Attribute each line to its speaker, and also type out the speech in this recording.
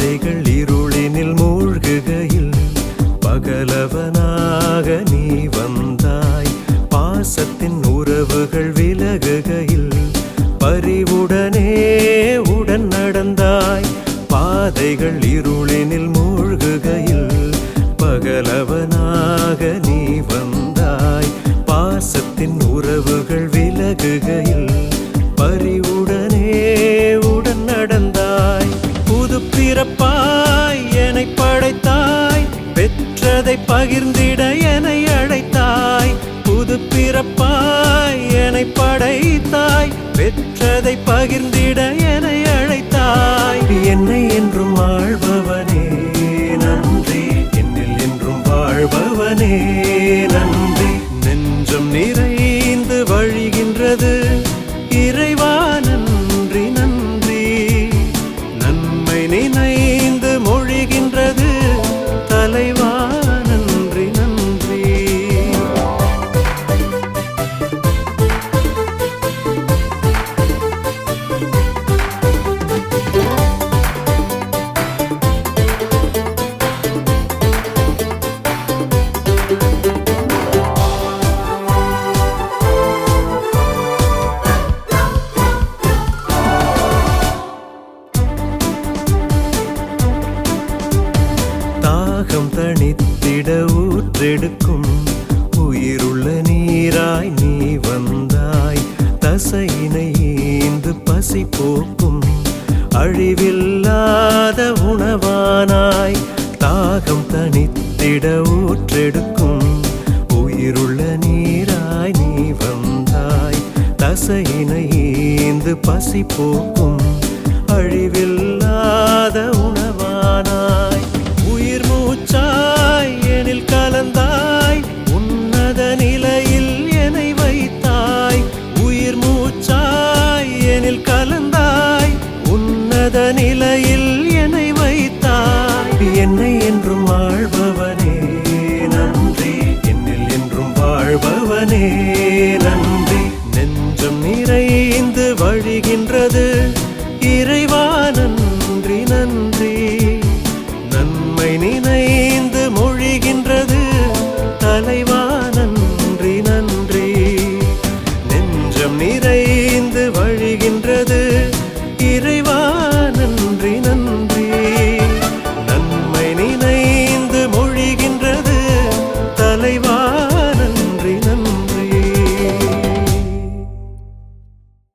Speaker 1: பாதைகள் இருளினில் மூழ்குகையில் பகலவனாக நீ வந்தாய். பாசத்தின் உறவுகள் விலகுகையில் பறிவுடனே உடன் நடந்தாய். பாதைகள் இருளினில் மூழ்குகையில் பகலவனாக நீ வந்தாய். பாசத்தின் உறவுகள் விலகுகையில் பறிவுடனே உடன் நடந்தாய். பகிர்ந்திட என்னை அழைத்தாய். புது பிறப்பாய் என்னை படைத்தாய். பெற்றதை பகிர்ந்திட என்னை அழைத்தாய். என்னை என்றும் வாழ்பவனே நன்றி. என்னில் என்றும் வாழ்பவனே நன்றி. நெஞ்சம் நிறைந்து தாகம் தணித்திட ஊற்றெடுக்கும். உயிருள்ள நீராய் நீ வந்தாய். தசையினை ஈந்து பசி போக்கும். அழிவில்லாத உணவானாய். தாகம் தனித்திட ஊற்றெடுக்கும். உயிருள்ள நீராய் நீ வந்தாய். தசையினை ஈந்து பசி போக்கும். அழிவில்லாத வழிகின்றது இறைவன்